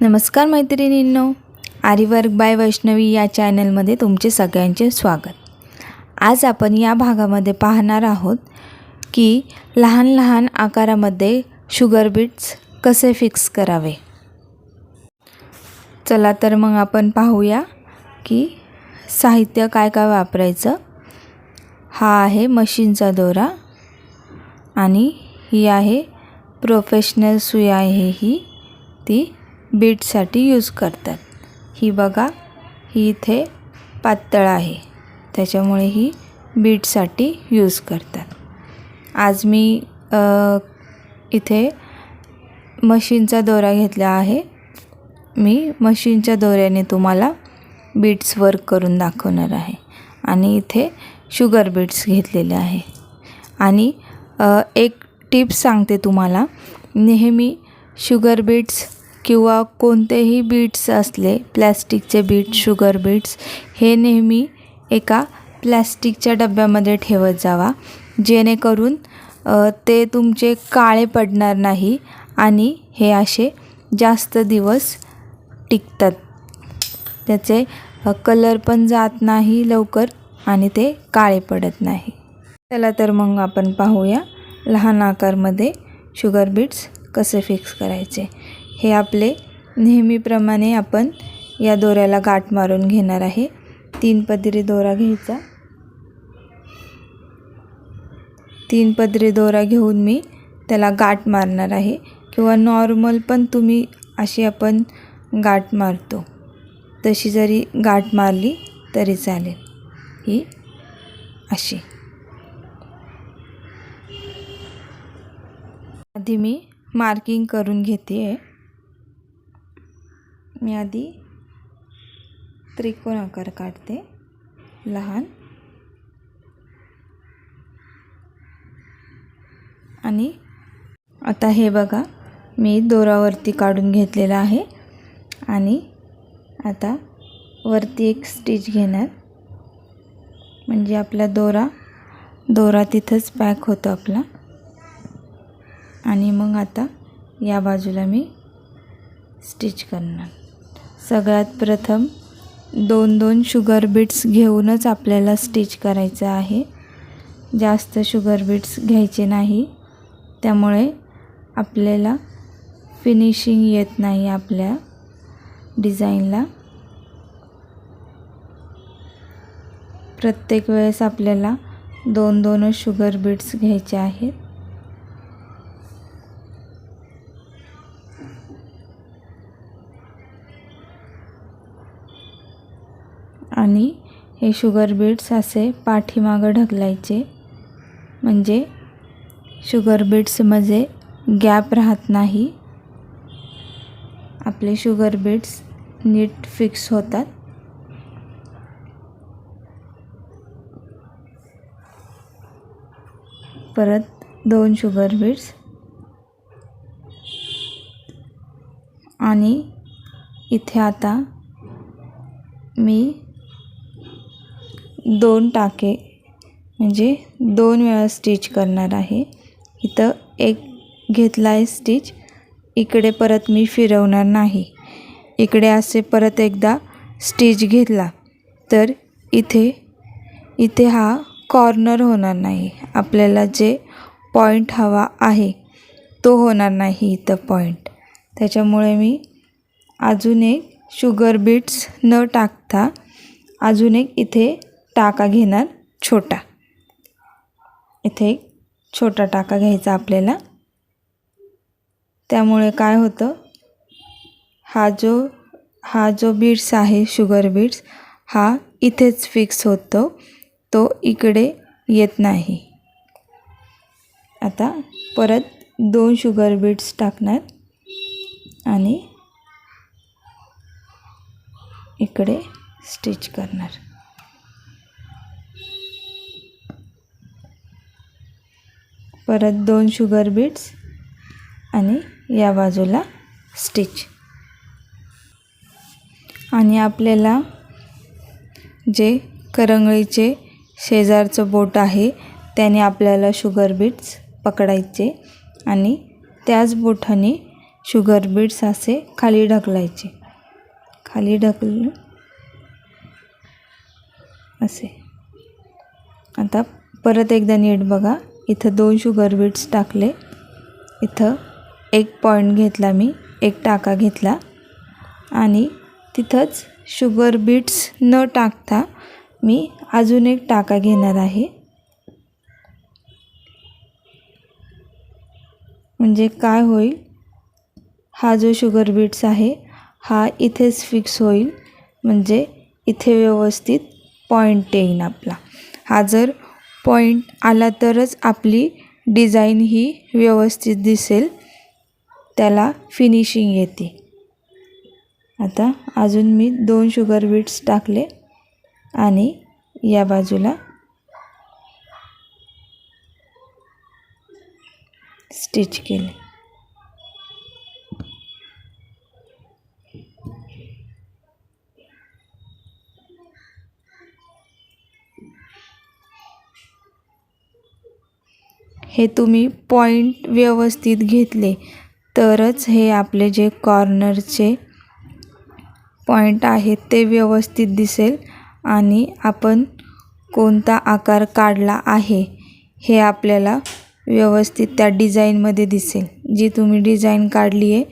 नमस्कार मैत्रिणींनो आरीवर्क बाय वैष्णवी या चॅनलमध्ये तुमचे सगळ्यांचे स्वागत. आज आपण या भागामध्ये पाहणार आहोत की लहान लहान आकारामध्ये शुगर बीट्स कसे फिक्स करावे. चला तर मग आपण पाहूया की साहित्य काय काय वापरायचं. हा आहे मशीनचा दोरा आणि ही आहे प्रोफेशनल सुई आहे ही ती बीटसाठी यूज करतात. ही बघा ही इथे पातळ आहे. त्याच्यामुळे ही बीटसाठी यूज करतात. आज मी इथे मशीनचा दोरा घेतला आहे. मी मशीनच्या दोऱ्याने तुम्हाला बीट्स वर्क करून दाखवणार आहे. आणि इथे शुगर बीट्स घेतलेले आहे. आणि एक टिप्स सांगते तुम्हाला. नेहमी शुगर बीट्स किंवा कोणतेही बीट्स असले प्लॅस्टिकचे बीट शुगर बीट्स हे नेहमी एका प्लॅस्टिकच्या डब्यामध्ये ठेवत जावा. जेणेकरून ते तुमचे काळे पडणार नाही आणि हे असे जास्त दिवस टिकतात. त्याचे कलर पण जात नाही लवकर आणि ते काळे पडत नाही. चला तर मग आपण पाहूया लहान आकारमध्ये शुगर बीट्स कसे फिक्स करायचे. हे आपले नेहमीप्रमाणे आपण या दोऱ्याला गाठ मारून घेणार आहे. तीन पदरी दोरा घ्यायचा. तीन पदरी दोरा घेऊन मी त्याला गाठ मारणार आहे. किंवा नॉर्मल पण तुम्ही अशी आपण गाठ मारतो. तशी जरी गाठ मारली तरी चालेल. ही अशी. आधी मी मार्किंग करून घेते आहे मी आधी त्रिकोण आकार काढते. लहान. आणि आता हे बघा मी दोरावरती काढून घेतलेला आहे. आणि आता वरती एक स्टिच घेणार. म्हणजे आपला दोरा दोरा तिथंच पॅक होतो आपला. आणि मग आता या बाजूला मी स्टिच करणार. सगळ्यात प्रथम दोन दोन शुगर बीट्स घेऊनच आपल्याला स्टिच करायचं आहे. जास्त शुगर बीट्स घ्यायचे नाही. त्यामुळे आपल्याला फिनिशिंग येत नाही आपल्या डिझाईनला. प्रत्येक वेळेस आपल्याला दोन दोनच शुगर बीट्स घ्यायचे आहेत आणि हे शुगर बीट्स असे पाठीमागं ढकलायचे. म्हणजे शुगर बीट्समध्ये गॅप राहत नाही. आपले शुगर बीट्स नीट फिक्स होतात. परत दोन शुगर बीट्स. आणि इथे आता मी दोन टाके म्हणजे दोन वेळा स्टिच करणार आहे. इथं एक घेतला आहे स्टिच इकडे परत मी फिरवणार नाही. इकडे असे परत एकदा स्टिच घेतला तर इथे इथे हा कॉर्नर होणार नाही. आपल्याला जे पॉईंट हवा आहे तो होणार नाही इथं पॉईंट त्याच्यामुळे मी अजून एक शुगर बीट्स न टाकता अजून एक इथे टाका घेणार छोटा. इथे एक छोटा टाका घ्यायचा आपल्याला. त्यामुळे काय होतं? हा जो हा जो बीट्स आहे शुगर बीट्स हा इथेच फिक्स होतो. तो इकडे येत नाही. आता परत दोन शुगर बीट्स टाकणार. आणि इकडे स्टिच करणार. परत दोन शुगर बीट्स आणि या बाजूला स्टिच आणि आपल्याला जे करंगळीचे शेजारचं बोट आहे त्याने आपल्याला शुगर बीट्स पकडायचे आणि त्याच बोटाने शुगर बीट्स असे खाली ढकलायचे. खाली ढकल असे. आता परत एकदा नीट बघा. इथं दोन शुगर बीट्स टाकले. इथं एक पॉईंट घेतला मी एक टाका घेतला. आणि तिथंच शुगर बीट्स न टाकता मी अजून एक टाका घेणार आहे. म्हणजे काय होईल? हा जो शुगर बीट्स आहे हा इथेच फिक्स होईल. म्हणजे इथे व्यवस्थित पॉईंट येईन आपला. हा जर पॉईंट आला तरच आपली डिझाईन ही व्यवस्थित दिसेल. त्याला फिनिशिंग येते. आता अजून मी दोन शुगर बीट्स टाकले आणि या बाजूला स्टिच केले. हे तुम्ही पॉईंट व्यवस्थित घेतले. तरच हे आपले जे कॉर्नरचे पॉईंट आहेत ते व्यवस्थित दिसेल आणि आपण कोणता आकार काढला आहे हे आपल्याला व्यवस्थित त्या डिझाईनमध्ये दिसेल. जी तुम्ही डिझाईन काढली आहे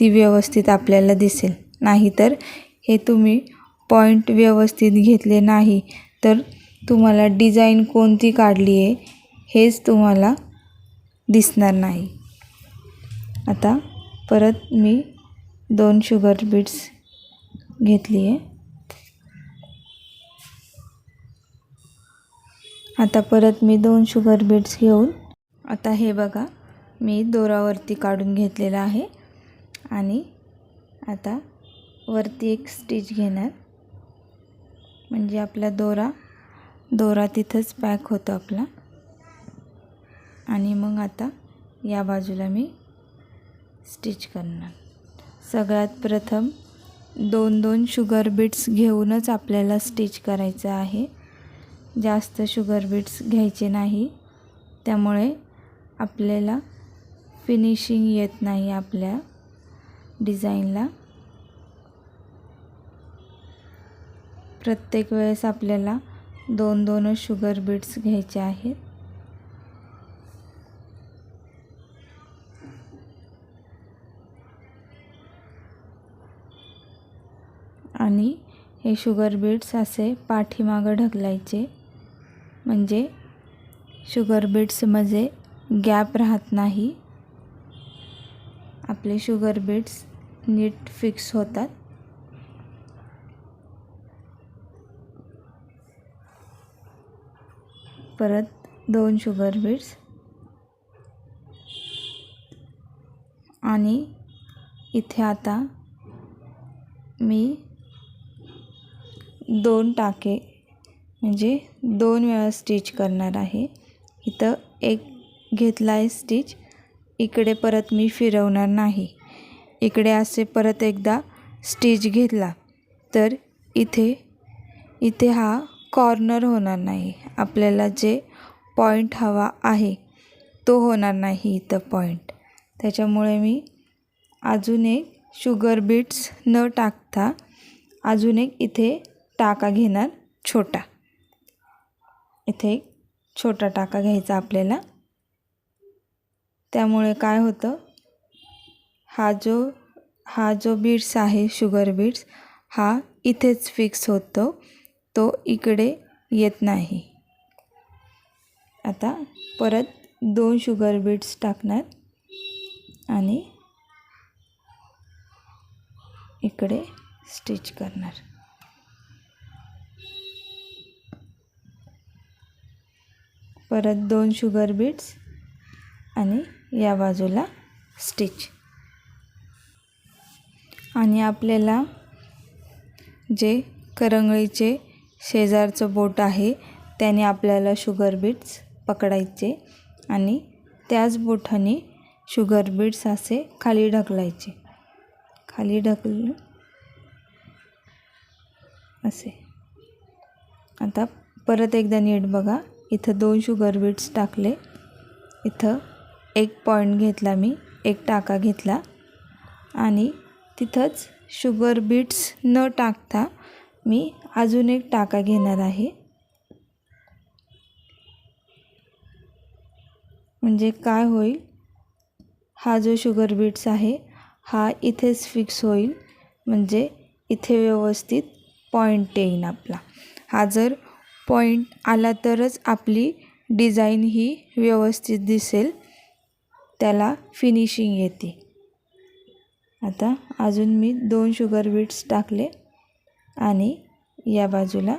ती व्यवस्थित आपल्याला दिसेल. नाहीतर हे तुम्ही पॉईंट व्यवस्थित घेतले नाही तर तुम्हाला डिझाईन कोणती काढली आहे हेच तुम्हाला दिसणार नाही. आता परत मी दोन शुगर बीट्स घेतली आहे आता परत मी दोन शुगर बीट्स घेऊन आता हे बघा मी दोरावरती काढून घेतलेलं आहे. आणि आता वरती एक स्टिच घेणार. म्हणजे आपला दोरा दोरा तिथंच पॅक होतो आपला. आणि मग आता या बाजूला मी स्टिच करणार. सगळ्यात प्रथम दोन दोन शुगर बीट्स घेऊनच आपल्याला स्टिच करायचं आहे. जास्त शुगर बीट्स घ्यायचे नाही. त्यामुळे आपल्याला फिनिशिंग येत नाही आपल्या डिझाईनला प्रत्येक वेळेस आपल्याला दोन दोनच शुगर बीट्स घ्यायचे आहेत. आणि हे शुगर बीट्स असे पाठीमागं ढकलायचे. म्हणजे शुगर बीट्समध्ये गॅप राहत नाही. आपले शुगर बीट्स नीट फिक्स होतात. परत दोन शुगर बीट्स आणि इथे आता मी दोन टाके म्हणजे दोन वेळा स्टिच करणार आहे. इथं एक घेतला आहे स्टिच इकडे परत मी फिरवणार नाही. इकडे असे परत एकदा स्टिच घेतला तर इथे इथे हा कॉर्नर होणार नाही. आपल्याला जे पॉईंट हवा आहे तो होणार नाही इथं पॉईंट त्याच्यामुळे मी अजून एक शुगर बीट्स न टाकता अजून एक इथे टाका घेणार छोटा. इथे एक छोटा टाका घ्यायचा आपल्याला. त्यामुळे काय होतं? हा जो हा जो बीट्स आहे शुगर बीट्स हा इथेच फिक्स होतो. तो इकडे येत नाही. आता परत दोन शुगर बीट्स टाकणार आणि इकडे स्टिच करणार. परत दोन शुगर बीट्स आणि या बाजूला स्टिच आणि आपल्याला जे करंगळीचे शेजारचं बोट आहे त्याने आपल्याला शुगर बीट्स पकडायचे आणि त्याच बोटाने शुगर बीट्स असे खाली ढकलायचे. खाली ढकल असे. आता परत एकदा नीट बघा. इथं दोन शुगर बीट्स टाकले. इथं एक पॉईंट घेतला मी एक टाका घेतला. आणि तिथंच शुगर बीट्स न टाकता मी अजून एक टाका घेणार आहे. म्हणजे काय होईल? हा जो शुगर बीट्स आहे हा इथेच फिक्स होईल. म्हणजे इथे व्यवस्थित पॉईंट येईन आपला. हा जर पॉईंट आला तरच आपली डिझाईन ही व्यवस्थित दिसेल. त्याला फिनिशिंग येते. आता अजून मी दोन शुगर बीट्स टाकले आणि या बाजूला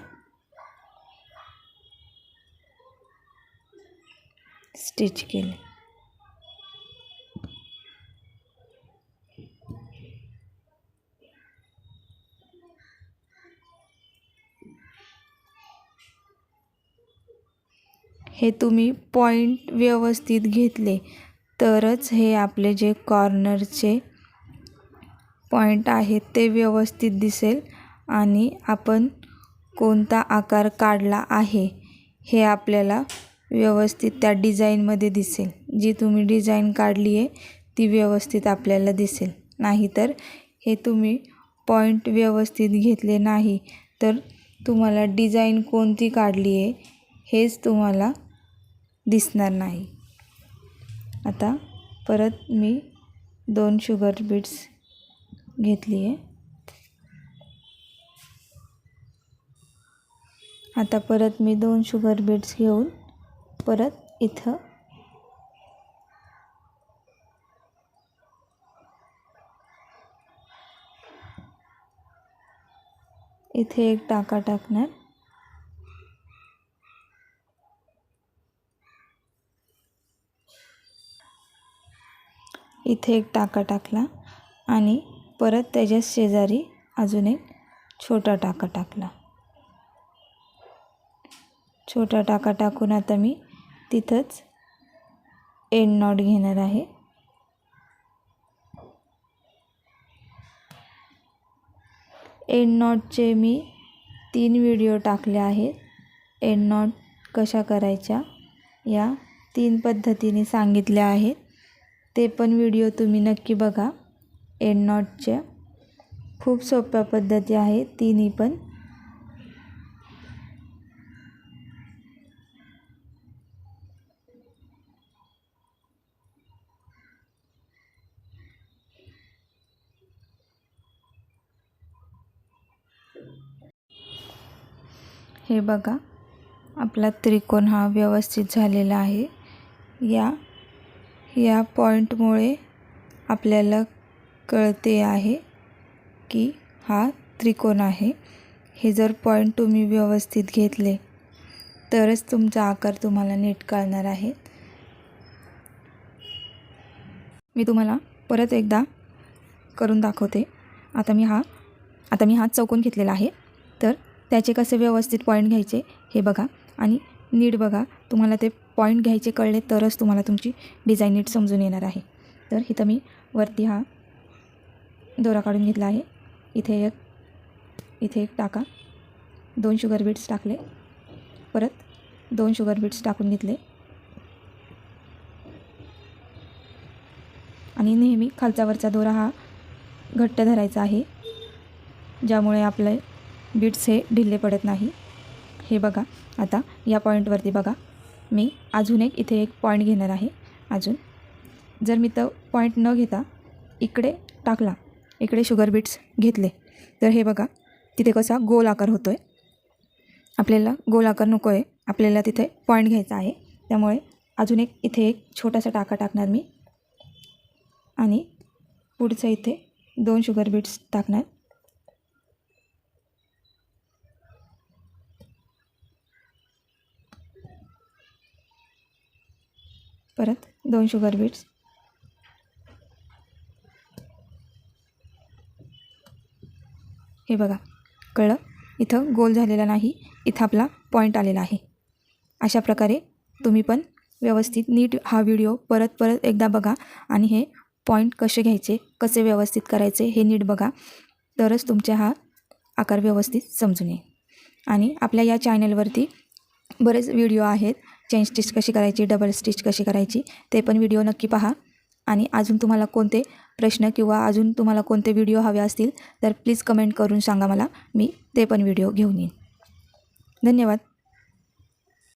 स्टिच केले. हे तुम्ही पॉईंट व्यवस्थित घेतले. तरच हे आपले जे कॉर्नरचे पॉईंट आहेत ते व्यवस्थित दिसेल आणि आपण कोणता आकार काढला आहे हे आपल्याला व्यवस्थित त्या डिझाईनमध्ये दिसेल. जी तुम्ही डिझाईन काढली आहे ती व्यवस्थित आपल्याला दिसेल. नाहीतर हे तुम्ही पॉईंट व्यवस्थित घेतले नाही तर तुम्हाला डिझाईन कोणती काढली आहे हेच तुम्हाला दिसणार नाही. आता परत मी दोन शुगर बीट्स घेतली आहे. आता परत मी दोन शुगर बीट्स घेऊन परत इथं इथे एक टाका टाकणार. इथे एक टाका टाकला आणि परत त्याच्या शेजारी अजून एक छोटा टाका टाकला. छोटा टाका टाकून आता मी तिथंच एंड नॉट घेणार आहे. एंड नॉटचे मी तीन व्हिडिओ टाकले आहेत. एंड नॉट कशा करायच्या या तीन पद्धतीने सांगितल्या आहेत. ते पण व्हिडिओ तुम्ही नक्की बघा. एंड नॉटच्या खूप सोप्या पद्धती आहे तिन्ही पण. हे बघा आपला त्रिकोण हा व्यवस्थित झालेला आहे. या या पॉईंटमुळे आपल्याला कळते आहे की हा त्रिकोण आहे. हे जर पॉईंट तुम्ही व्यवस्थित घेतले तरच तुमचा आकार तुम्हाला नीट कळणार आहे. मी तुम्हाला परत एकदा करून दाखवते. आता मी हा आता मी हा चौकोन घेतलेला आहे. तर त्याचे कसे व्यवस्थित पॉईंट घ्यायचे हे बघा आणि नीट बघा तुम्हाला ते पॉईंट घ्यायचे कळले तरच तुम्हाला तुमची डिझाईन नीट समजून येणार आहे. तर इथं मी वरती हा दोरा काढून घेतला आहे. इथे एक इथे एक टाका. दोन शुगर बीट्स टाकले. परत दोन शुगर बीट्स टाकून घेतले. आणि नेहमी खालचा वरचा दोरा हा घट्ट धरायचा आहे. ज्यामुळे आपले बीट्स हे ढिल्ले पडत नाही. हे बघा. आता या पॉईंटवरती बघा. मी अजून एक इथे एक पॉईंट घेणार आहे. अजून. जर मी तर पॉईंट न घेता इकडे टाकला इकडे शुगर बीट्स घेतले तर हे बघा तिथे कसा गोल आकार होतो आहे आपल्याला गोल आकार नको आहे आपल्याला तिथे पॉईंट घ्यायचा आहे. त्यामुळे अजून एक इथे एक छोटासा टाका टाकणार मी. आणि पुढचं इथे दोन शुगर बीट्स टाकणार. परत दोन शुगर बीट्स हे बघा कळलं? इथं गोल झालेला नाही इथं आपला पॉईंट आलेला आहे. अशा प्रकारे तुम्ही पण व्यवस्थित नीट हा व्हिडिओ परत परत एकदा बघा आणि हे पॉईंट कसे घ्यायचे कसे व्यवस्थित करायचे हे नीट बघा. तरच तुमच्या हा आकार व्यवस्थित समजून येईल. आणि आपल्या या चॅनलवरती बरेच व्हिडिओ आहेत. चेन स्टिच कशी करायची डबल स्टिच कशी करायची ते पण व्हिडिओ नक्की पहा. आणि अजून तुम्हाला कोणते प्रश्न किंवा अजून तुम्हाला कोणते व्हिडिओ हवे असतील तर प्लीज कमेंट करून सांगा मला. मी ते पण व्हिडिओ घेऊन येईन. धन्यवाद.